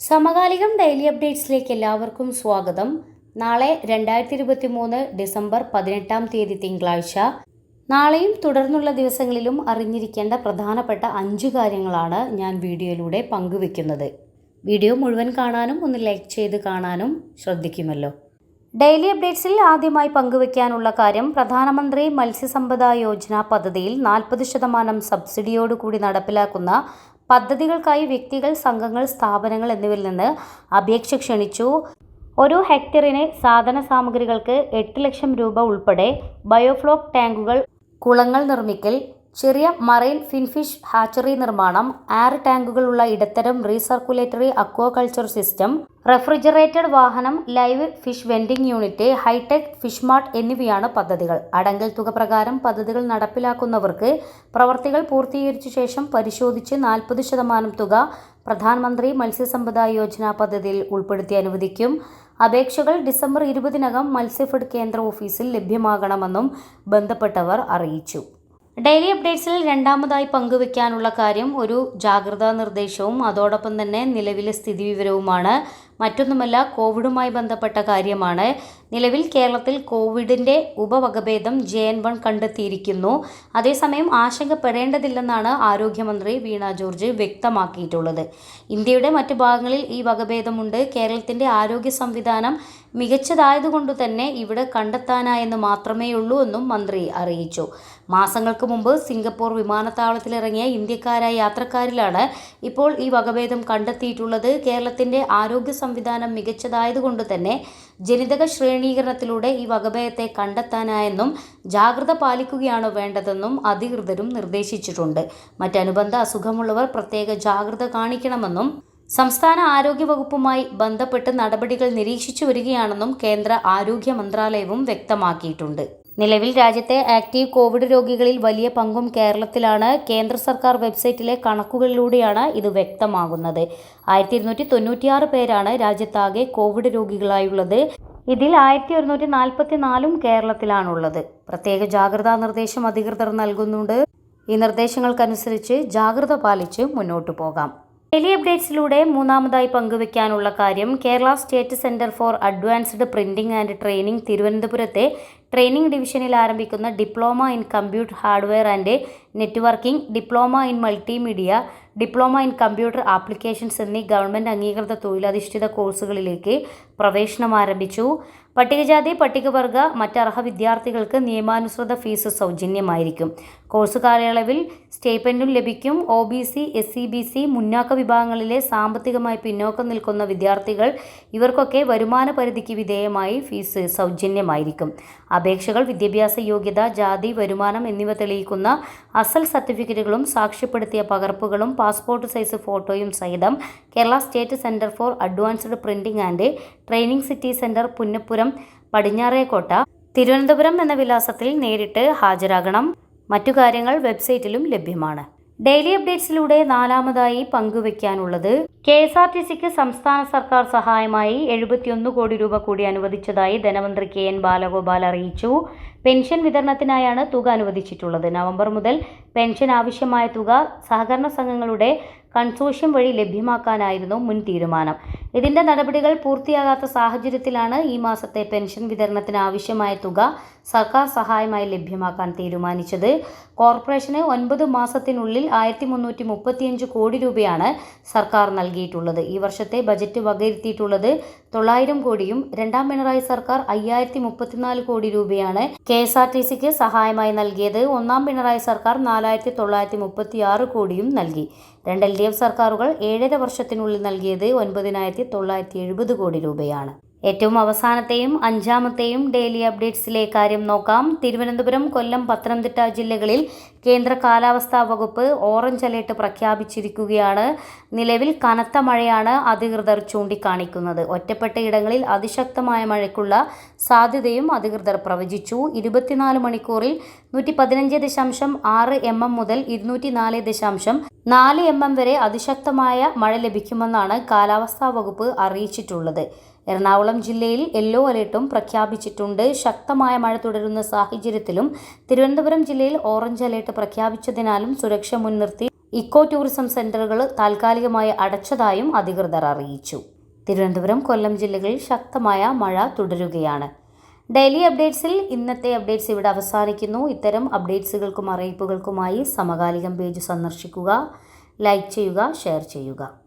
സമകാലികം ഡെയിലി അപ്ഡേറ്റ്സിലേക്ക് എല്ലാവർക്കും സ്വാഗതം. നാളെ രണ്ടായിരത്തി ഇരുപത്തി മൂന്ന് ഡിസംബർ പതിനെട്ടാം തീയതി തിങ്കളാഴ്ച. നാളെയും തുടർന്നുള്ള ദിവസങ്ങളിലും അറിഞ്ഞിരിക്കേണ്ട പ്രധാനപ്പെട്ട അഞ്ച് കാര്യങ്ങളാണ് ഞാൻ വീഡിയോയിലൂടെ പങ്കുവെക്കുന്നത്. വീഡിയോ മുഴുവൻ കാണാനും ഒന്ന് ലൈക്ക് ചെയ്ത് കാണാനും ശ്രദ്ധിക്കുമല്ലോ. ഡെയിലി അപ്ഡേറ്റ്സിൽ ആദ്യമായി പങ്കുവയ്ക്കാനുള്ള കാര്യം പ്രധാനമന്ത്രി മത്സ്യസമ്പദ യോജന പദ്ധതിയിൽ നാൽപ്പത് ശതമാനം സബ്സിഡിയോടുകൂടി നടപ്പിലാക്കുന്ന പദ്ധതികൾക്കായി വ്യക്തികൾ സംഘങ്ങൾ സ്ഥാപനങ്ങൾ എന്നിവരിൽ നിന്ന് അപേക്ഷ ക്ഷണിച്ചു. ഒരു ഹെക്ടറിന് സാധന സാമഗ്രികൾക്ക് എട്ട് ലക്ഷം രൂപ ഉൾപ്പെടെ ബയോഫ്ലോക്ക് ടാങ്കുകൾ കുളങ്ങൾ നിർമ്മിക്കൽ ചെറിയ മറൈൻ ഫിൻഫിഷ് ഹാച്ചറി നിർമ്മാണം ആർ ടാങ്കുകളുള്ള ഇടത്തരം റീസർക്കുലേറ്ററി അക്വാകൾച്ചർ സിസ്റ്റം റെഫ്രിജറേറ്റഡ് വാഹനം live fish vending unit high tech fish mart എന്നിവയാണ് പദ്ധതികൾ. അടങ്കൽ തുക പ്രകാരം പദ്ധതികൾ നടപ്പിലാക്കുന്നവർക്ക് പ്രവർത്തികൾ പൂർത്തീകരിച്ച ശേഷം പരിശോധിച്ച് നാൽപ്പത് ശതമാനം തുക പ്രധാനമന്ത്രി മത്സ്യസമ്പദ യോജന പദ്ധതിയിൽ ഉൾപ്പെടുത്തി അനുവദിക്കും. അപേക്ഷകൾ ഡിസംബർ ഇരുപതിനകം മത്സ്യഫെഡ് കേന്ദ്ര ഓഫീസിൽ ലഭ്യമാകണമെന്നും ബന്ധപ്പെട്ടവർ അറിയിച്ചു. ഡെയിലി അപ്ഡേറ്റ്സിൽ രണ്ടാമതായി പങ്കുവയ്ക്കാനുള്ള കാര്യം ഒരു ജാഗ്രതാ നിർദ്ദേശവും അതോടൊപ്പം തന്നെ നിലവിലെ സ്ഥിതിവിവരവുമാണ്. മറ്റൊന്നുമല്ല കോവിഡുമായി ബന്ധപ്പെട്ട കാര്യമാണ്. നിലവിൽ കേരളത്തിൽ കോവിഡിന്റെ ഉപവകഭേദം ജെ എൻ വൺ കണ്ടെത്തിയിരിക്കുന്നു. അതേസമയം ആശങ്കപ്പെടേണ്ടതില്ലെന്നാണ് ആരോഗ്യമന്ത്രി വീണ ജോർജ് വ്യക്തമാക്കിയിട്ടുള്ളത്. ഇന്ത്യയുടെ മറ്റു ഭാഗങ്ങളിൽ ഈ വകഭേദമുണ്ട്. കേരളത്തിന്റെ ആരോഗ്യ സംവിധാനം മികച്ചതായതുകൊണ്ട് തന്നെ ഇവിടെ കണ്ടെത്താനായെന്ന് മാത്രമേയുള്ളൂ എന്നും മന്ത്രി അറിയിച്ചു. മാസങ്ങൾക്ക് മുമ്പ് സിംഗപ്പൂർ വിമാനത്താവളത്തിലിറങ്ങിയ ഇന്ത്യക്കാരായ യാത്രക്കാരിലാണ് ഇപ്പോൾ ഈ വകഭേദം കണ്ടെത്തിയിട്ടുള്ളത്. കേരളത്തിന്റെ ആരോഗ്യ സംവിധാനം മികച്ചതായതുകൊണ്ട് തന്നെ ജനിതക ശ്രേണീകരണത്തിലൂടെ ഈ വകഭേദത്തെ കണ്ടെത്താനായെന്നും ജാഗ്രത പാലിക്കുകയാണ് വേണ്ടതെന്നും അധികൃതരും നിർദ്ദേശിച്ചിട്ടുണ്ട്. മറ്റനുബന്ധ അസുഖമുള്ളവർ പ്രത്യേക ജാഗ്രത കാണിക്കണമെന്നും സംസ്ഥാന ആരോഗ്യ വകുപ്പുമായി ബന്ധപ്പെട്ട് നടപടികൾ നിരീക്ഷിച്ചു വരികയാണെന്നും കേന്ദ്ര ആരോഗ്യ മന്ത്രാലയവും വ്യക്തമാക്കിയിട്ടുണ്ട്. നിലവിൽ രാജ്യത്തെ ആക്റ്റീവ് കോവിഡ് രോഗികളിൽ വലിയ പങ്കും കേരളത്തിലാണ്. കേന്ദ്ര സർക്കാർ വെബ്സൈറ്റിലെ കണക്കുകളിലൂടെയാണ് ഇത് വ്യക്തമാകുന്നത്. ആയിരത്തി ഇരുന്നൂറ്റി തൊണ്ണൂറ്റിയാറ് പേരാണ് രാജ്യത്താകെ കോവിഡ് രോഗികളായുള്ളത്. ഇതിൽ ആയിരത്തി ഒരുന്നൂറ്റി നാൽപ്പത്തി നാലും കേരളത്തിലാണുള്ളത്. പ്രത്യേക ജാഗ്രതാ നിർദ്ദേശം അധികൃതർ നൽകുന്നുണ്ട്. ഈ നിർദ്ദേശങ്ങൾക്കനുസരിച്ച് ജാഗ്രത പാലിച്ച് മുന്നോട്ടു പോകാം. ഡെയിലി അപ്ഡേറ്റ്സിലൂടെ മൂന്നാമതായി പങ്കുവയ്ക്കാനുള്ള കാര്യം Kerala state centre for advanced printing and training തിരുവനന്തപുരത്തെ ട്രെയിനിംഗ് ഡിവിഷനിൽ ആരംഭിക്കുന്ന diploma in computer hardware and networking diploma in multimedia diploma in computer applications എന്നീ ഗവൺമെന്റ് അംഗീകൃത തൊഴിലധിഷ്ഠിത കോഴ്സുകളിലേക്ക് പ്രവേശനം ആരംഭിച്ചു. പട്ടികജാതി പട്ടികവർഗ മറ്റർഹ വിദ്യാർത്ഥികൾക്ക് നിയമാനുസൃത ഫീസ് സൗജന്യമായിരിക്കും. കോഴ്സ് കാലയളവിൽ സ്റ്റേപ്പൻഡും ലഭിക്കും. O B C S C B C മുന്നാക്ക വിഭാഗങ്ങളിലെ സാമ്പത്തികമായി പിന്നോക്കം നിൽക്കുന്ന വിദ്യാർത്ഥികൾ ഇവർക്കൊക്കെ വരുമാന പരിധിക്ക് വിധേയമായി ഫീസ് സൗജന്യമായിരിക്കും. അപേക്ഷകൾ വിദ്യാഭ്യാസ യോഗ്യത ജാതി വരുമാനം എന്നിവ തെളിയിക്കുന്ന അസൽ സർട്ടിഫിക്കറ്റുകളും സാക്ഷ്യപ്പെടുത്തിയ പകർപ്പുകളും പാസ്പോർട്ട് സൈസ് ഫോട്ടോയും സഹിതം Kerala state centre for advanced printing and training city centre Punnapuram Padinjarekotta Thiruvananthapuram എന്ന വിലാസത്തിൽ നേരിട്ട് ഹാജരാകണം. മറ്റു കാര്യങ്ങൾ വെബ്സൈറ്റിലും ലഭ്യമാണ്. ഡെയിലി അപ്ഡേറ്റ്സിലൂടെ നാലാമതായി പങ്കുവയ്ക്കാനുള്ളത് കെ എസ് ആർ ടി സിക്ക് സംസ്ഥാന സർക്കാർ സഹായമായി എഴുപത്തിയൊന്ന് കോടി രൂപ കൂടി അനുവദിച്ചതായി ധനമന്ത്രി കെ എൻ ബാലഗോപാൽ അറിയിച്ചു. പെൻഷൻ വിതരണത്തിനായാണ് തുക അനുവദിച്ചിട്ടുള്ളത്. നവംബർ മുതൽ പെൻഷൻ ആവശ്യമായ തുക സഹകരണ സംഘങ്ങളുടെ കൺസോഷ്യം വഴി ലഭ്യമാക്കാനായിരുന്നു മുൻ തീരുമാനം. ഇതിന്റെ നടപടികൾ പൂർത്തിയാകാത്ത സാഹചര്യത്തിലാണ് ഈ മാസത്തെ പെൻഷൻ വിതരണത്തിന് ആവശ്യമായ തുക സർക്കാർ സഹായമായി ലഭ്യമാക്കാൻ തീരുമാനിച്ചത്. കോർപ്പറേഷന് ഒൻപത് മാസത്തിനുള്ളിൽ ആയിരത്തി മുന്നൂറ്റി മുപ്പത്തിയഞ്ച് കോടി രൂപയാണ് സർക്കാർ നൽകിയിട്ടുള്ളത്. ഈ വർഷത്തെ ബജറ്റ് വകയിരുത്തിയിട്ടുള്ളത് തൊള്ളായിരം കോടിയും രണ്ടാം പിണറായി സർക്കാർ അയ്യായിരത്തി മുപ്പത്തിനാല് കോടി രൂപയാണ് കെ എസ് ആർ ടി സിക്ക് സഹായമായി നൽകിയത്. ഒന്നാം പിണറായി സർക്കാർ നാലായിരത്തി തൊള്ളായിരത്തി മുപ്പത്തി ആറ് കോടിയും നൽകി. രണ്ട് എൽ ഡി എഫ് സർക്കാരുകൾ ഏഴര വർഷത്തിനുള്ളിൽ നൽകിയത് ഒൻപതിനായിരത്തി തൊള്ളായിരത്തി എഴുപത് കോടി രൂപയാണ്. ഏറ്റവും അവസാനത്തെയും അഞ്ചാമത്തെയും ഡെയിലി അപ്ഡേറ്റ്സിലെ കാര്യം നോക്കാം. തിരുവനന്തപുരം കൊല്ലം പത്തനംതിട്ട ജില്ലകളിൽ കേന്ദ്ര കാലാവസ്ഥാ വകുപ്പ് ഓറഞ്ച് അലേർട്ട് പ്രഖ്യാപിച്ചിരിക്കുകയാണ്. നിലവിൽ കനത്ത മഴയാണ് അധികൃതർ ചൂണ്ടിക്കാണിക്കുന്നത്. ഒറ്റപ്പെട്ട ഇടങ്ങളിൽ അതിശക്തമായ മഴയ്ക്കുള്ള സാധ്യതയും അധികൃതർ പ്രവചിച്ചു. ഇരുപത്തിനാല് മണിക്കൂറിൽ നൂറ്റി പതിനഞ്ച് ദശാംശം ആറ് എം എം മുതൽ ഇരുന്നൂറ്റി നാല് ദശാംശം നാല് എം എം വരെ അതിശക്തമായ മഴ ലഭിക്കുമെന്നാണ് കാലാവസ്ഥാ വകുപ്പ് അറിയിച്ചിട്ടുള്ളത്. എറണാകുളം ജില്ലയിൽ യെല്ലോ അലേർട്ടും പ്രഖ്യാപിച്ചിട്ടുണ്ട്. ശക്തമായ മഴ തുടരുന്ന സാഹചര്യത്തിലും തിരുവനന്തപുരം ജില്ലയിൽ ഓറഞ്ച് അലേർട്ട് പ്രഖ്യാപിച്ചതിനാലും സുരക്ഷ മുൻനിർത്തി ഇക്കോ ടൂറിസം സെന്ററുകൾ താൽക്കാലികമായി അടച്ചതായും അധികൃതർ അറിയിച്ചു. തിരുവനന്തപുരം കൊല്ലം ജില്ലകളിൽ ശക്തമായ മഴ തുടരുകയാണ്. ഡെയിലി അപ്ഡേറ്റ്സിൽ ഇന്നത്തെ അപ്ഡേറ്റ്സ് ഇവിടെ അവസാനിക്കുന്നു. ഇത്തരം അപ്ഡേറ്റ്സുകൾക്കും അറിയിപ്പുകൾക്കുമായി സമകാലികം പേജ് സന്ദർശിക്കുക ലൈക്ക് ചെയ്യുക ഷെയർ ചെയ്യുക.